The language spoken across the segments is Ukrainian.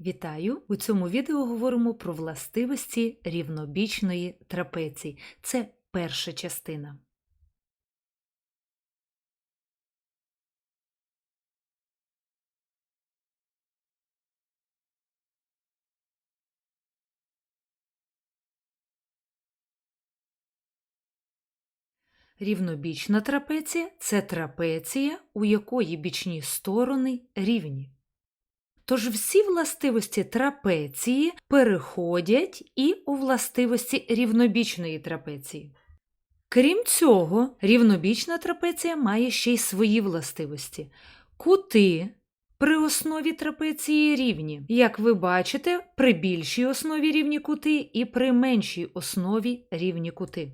Вітаю! У цьому відео говоримо про властивості рівнобічної трапеції. Це перша частина. Рівнобічна трапеція це трапеція, у якої бічні сторони рівні. Тож всі властивості трапеції переходять і у властивості рівнобічної трапеції. Крім цього, рівнобічна трапеція має ще й свої властивості. Кути при основі трапеції рівні. Як ви бачите, при більшій основі рівні кути і при меншій основі рівні кути.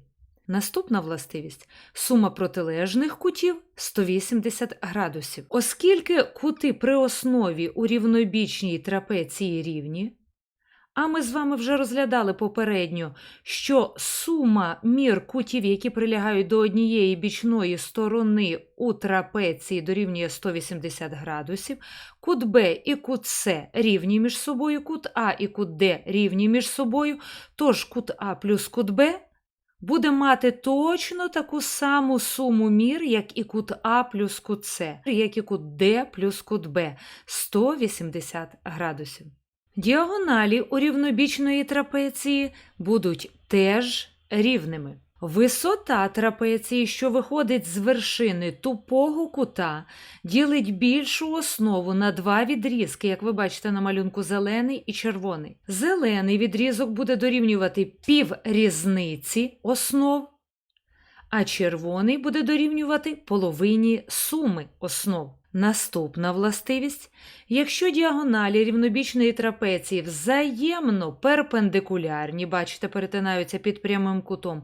Наступна властивість сума протилежних кутів 180 градусів. Оскільки кути при основі у рівнобічній трапеції рівні, а ми з вами вже розглядали попередньо, що сума мір кутів, які прилягають до однієї бічної сторони у трапеції дорівнює 180 градусів, кут Б і кут С рівні між собою, кут А і кут Д рівні між собою, тож кут А плюс кут Б буде мати точно таку саму суму мір, як і кут А плюс кут С, як і кут Д плюс кут Б 180 градусів. Діагоналі у рівнобічної трапеції будуть теж рівними. Висота трапеції, що виходить з вершини тупого кута, ділить більшу основу на два відрізки, як ви бачите на малюнку зелений і червоний. Зелений відрізок буде дорівнювати пів різниці основ, а червоний буде дорівнювати половині суми основ. Наступна властивість. Якщо діагоналі рівнобічної трапеції взаємно перпендикулярні, бачите, перетинаються під прямим кутом,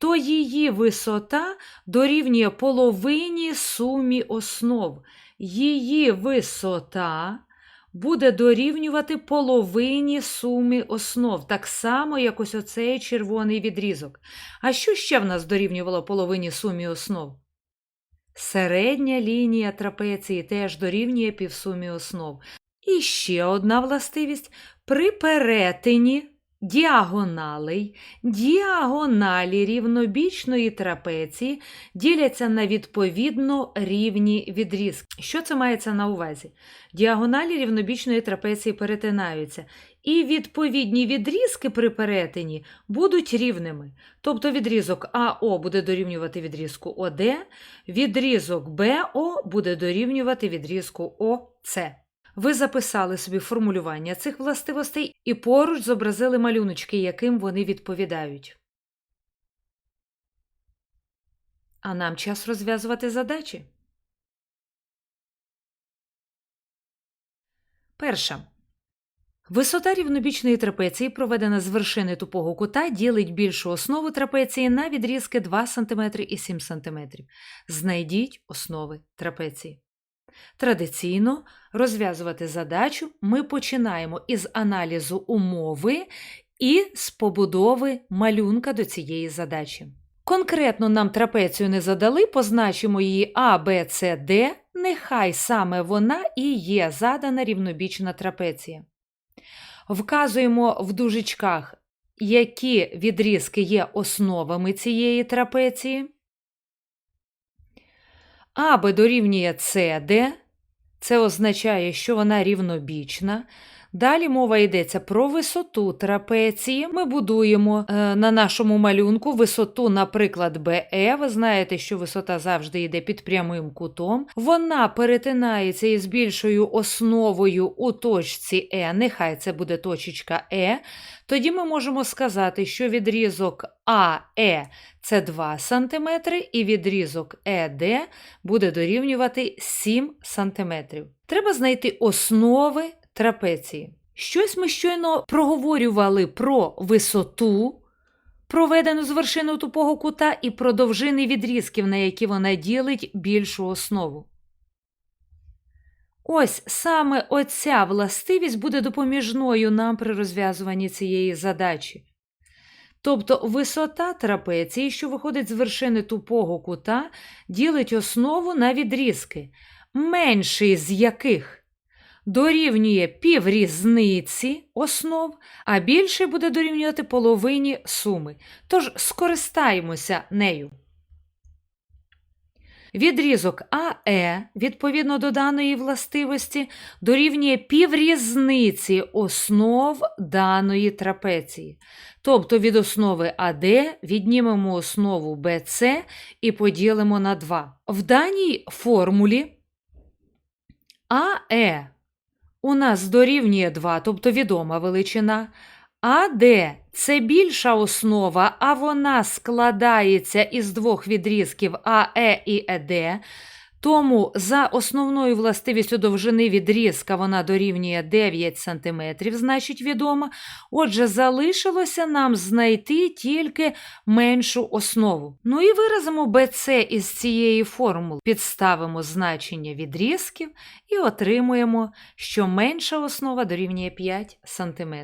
то її висота дорівнює половині сумі основ. Її висота буде дорівнювати половині суми основ, так само, як ось оцей червоний відрізок. А що ще в нас дорівнювало половині сумі основ? Середня лінія трапеції теж дорівнює півсумі основ. І ще одна властивість при перетині діагоналей, діагоналі рівнобічної трапеції діляться на відповідно рівні відрізки. Що це мається на увазі? Діагоналі рівнобічної трапеції перетинаються, і відповідні відрізки при перетині будуть рівними. Тобто відрізок АО буде дорівнювати відрізку ОД, відрізок БО буде дорівнювати відрізку ОЦ. Ви записали собі формулювання цих властивостей і поруч зобразили малюночки, яким вони відповідають. А нам час розв'язувати задачі. Перша. Висота рівнобічної трапеції, проведена з вершини тупого кута, ділить більшу основу трапеції на відрізки 2 см і 7 см. Знайдіть основи трапеції. Традиційно розв'язувати задачу ми починаємо із аналізу умови і з побудови малюнка до цієї задачі. Конкретно нам трапецію не задали, позначимо її А, Б, С, Д, нехай саме вона і є задана рівнобічна трапеція. Вказуємо в дужечках, які відрізки є основами цієї трапеції. АБ дорівнює СД, це означає, що вона рівнобічна. Далі мова йдеться про висоту трапеції. Ми будуємо е, на нашому малюнку висоту, наприклад, БЕ. Ви знаєте, що висота завжди йде під прямим кутом. Вона перетинається із більшою основою у точці Е, нехай це буде точечка Е. Тоді ми можемо сказати, що відрізок АЕ це 2 см, і відрізок ЕД буде дорівнювати 7 см. Треба знайти основи трапеції. Щось ми щойно проговорювали про висоту, проведену з вершиною тупого кута, і про довжини відрізків, на які вона ділить більшу основу. Ось саме оця властивість буде допоміжною нам при розв'язуванні цієї задачі. Тобто висота трапеції, що виходить з вершини тупого кута, ділить основу на відрізки, менший з яких дорівнює піврізниці основ, а більший буде дорівнювати половині суми. Тож скористаємося нею. Відрізок АЕ, відповідно до даної властивості, дорівнює піврізниці основ даної трапеції. Тобто від основи АД віднімемо основу БЦ і поділимо на 2. В даній формулі АЕ у нас дорівнює 2, тобто відома величина. АД це більша основа, а вона складається із двох відрізків АЕ і ЕД. Тому за основною властивістю довжини відрізка вона дорівнює 9 см, значить відома. Отже, залишилося нам знайти тільки меншу основу. Ну і виразимо BC із цієї формули, підставимо значення відрізків і отримуємо, що менша основа дорівнює 5 см.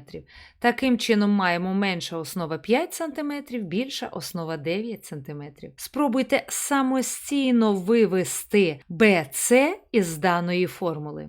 Таким чином маємо менша основа 5 см, більша основа 9 см. Спробуйте самостійно вивести BC із даної формули.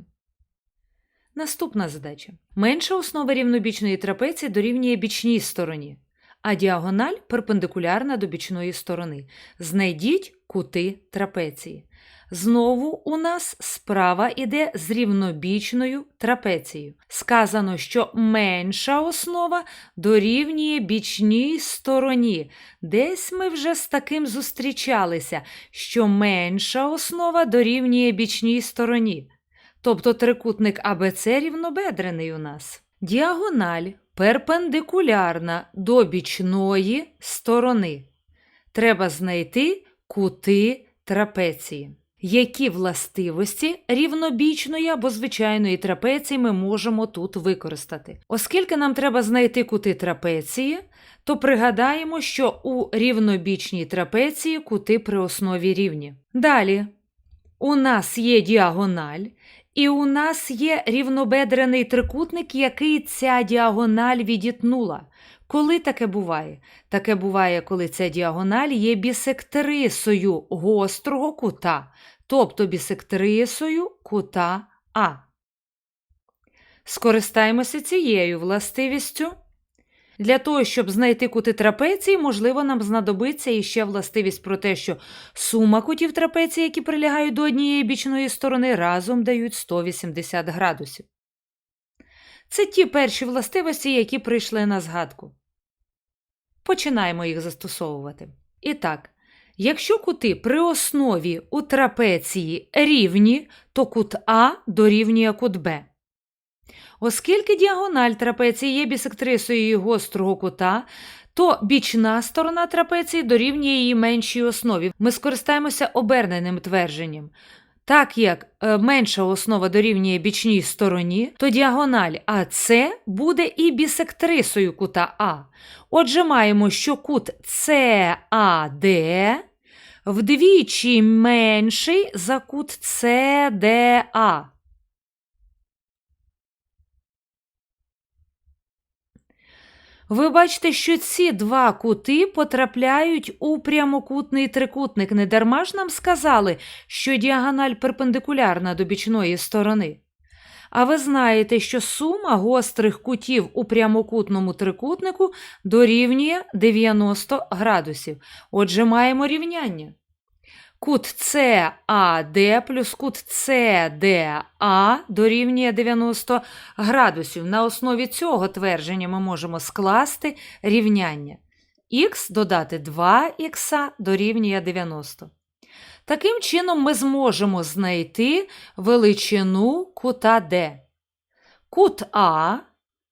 Наступна задача. Менша основа рівнобічної трапеції дорівнює бічній стороні, а діагональ перпендикулярна до бічної сторони. Знайдіть кути трапеції. Знову у нас справа іде з рівнобічною трапецією. Сказано, що менша основа дорівнює бічній стороні. Десь ми вже з таким зустрічалися, що менша основа дорівнює бічній стороні. Тобто трикутник АБЦ рівнобедрений у нас. Діагональ перпендикулярна до бічної сторони. Треба знайти кути трапеції. Які властивості рівнобічної або звичайної трапеції ми можемо тут використати? Оскільки нам треба знайти кути трапеції, то пригадаємо, що у рівнобічній трапеції кути при основі рівні. Далі у нас є діагональ, і у нас є рівнобедрений трикутник, який ця діагональ відітнула. Коли таке буває? Таке буває, коли ця діагональ є бісектрисою гострого кута, тобто бісектрисою кута А. Скористаємося цією властивістю. Для того, щоб знайти кути трапеції, можливо, нам знадобиться іще властивість про те, що сума кутів трапеції, які прилягають до однієї бічної сторони, разом дають 180 градусів. Це ті перші властивості, які прийшли на згадку. Починаємо їх застосовувати. І так, якщо кути при основі у трапеції рівні, то кут А дорівнює кут Б. Оскільки діагональ трапеції є бісектрисою гострого кута, то бічна сторона трапеції дорівнює її меншій основі. Ми скористаємося оберненим твердженням. Так як е, менша основа дорівнює бічній стороні, то діагональ АС буде і бісектрисою кута А. Отже, маємо, що кут САД вдвічі менший за кут СДА. Ви бачите, що ці два кути потрапляють у прямокутний трикутник. Не дарма ж нам сказали, що діагональ перпендикулярна до бічної сторони. А ви знаєте, що сума гострих кутів у прямокутному трикутнику дорівнює 90 градусів. Отже, маємо рівняння. Кут CAD плюс кут CDA дорівнює 90 градусів. На основі цього твердження ми можемо скласти рівняння. Х додати 2х дорівнює 90. Таким чином, ми зможемо знайти величину кута D. Кут А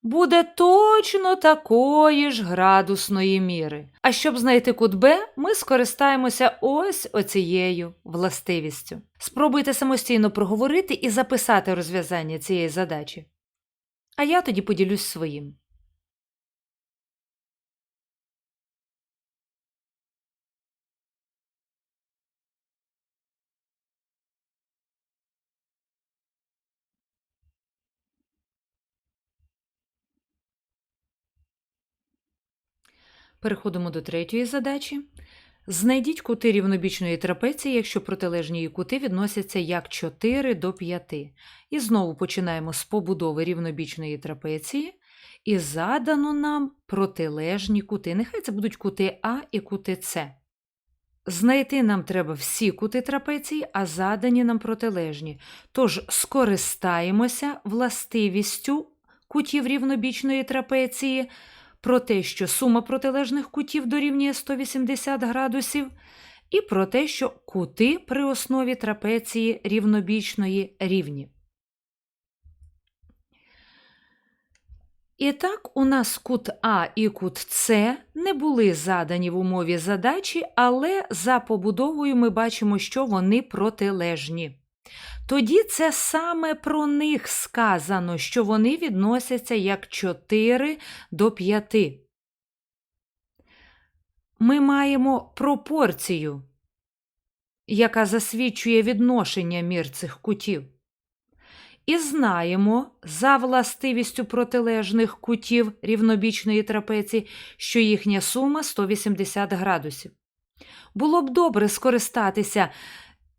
буде точно такої ж градусної міри. А щоб знайти кут Б, ми скористаємося ось оцією властивістю. Спробуйте самостійно проговорити і записати розв'язання цієї задачі. А я тоді поділюсь своїм. Переходимо до третьої задачі. Знайдіть кути рівнобічної трапеції, якщо протилежні її кути відносяться як 4 до 5. І знову починаємо з побудови рівнобічної трапеції. І задано нам протилежні кути. Нехай це будуть кути А і кути С. Знайти нам треба всі кути трапеції, а задані нам протилежні. Тож скористаємося властивістю кутів рівнобічної трапеції про те, що сума протилежних кутів дорівнює 180 градусів, і про те, що кути при основі трапеції рівнобічної рівні. І так, у нас кут А і кут С не були задані в умові задачі, але за побудовою ми бачимо, що вони протилежні. Тоді це саме про них сказано, що вони відносяться як 4 до 5. Ми маємо пропорцію, яка засвідчує відношення мір цих кутів. І знаємо за властивістю протилежних кутів рівнобічної трапеції, що їхня сума 180 градусів. Було б добре скористатися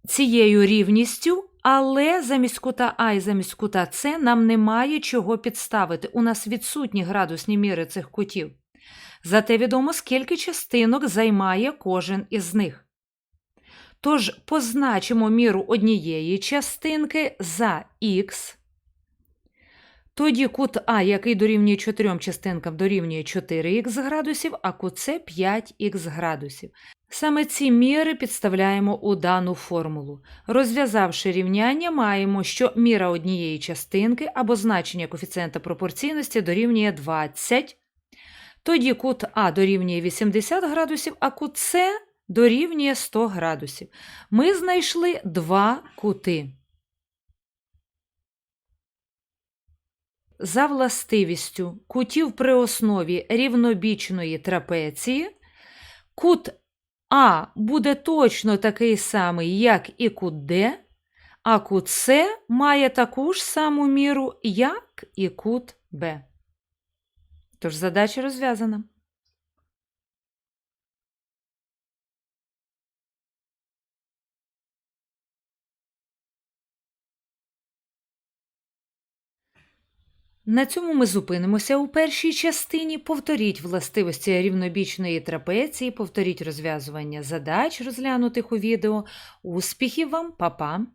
цією рівністю, але замість кута А і замість кута С нам немає чого підставити. У нас відсутні градусні міри цих кутів. Зате відомо, скільки частинок займає кожен із них. Тож позначимо міру однієї частинки за х. Тоді кут А, який дорівнює 4 частинкам, дорівнює 4х градусів, а кут С 5х градусів. Саме ці міри підставляємо у дану формулу. Розв'язавши рівняння, маємо, що міра однієї частинки або значення коефіцієнта пропорційності дорівнює 20. Тоді кут А дорівнює 80 градусів, а кут С дорівнює 100 градусів. Ми знайшли два кути. За властивістю кутів при основі рівнобічної трапеції кут А буде точно такий самий, як і кут Д, а кут С має таку ж саму міру, як і кут Б. Тож задача розв'язана. На цьому ми зупинимося у першій частині. Повторіть властивості рівнобічної трапеції, повторіть розв'язування задач, розглянутих у відео. Успіхів вам, па-па!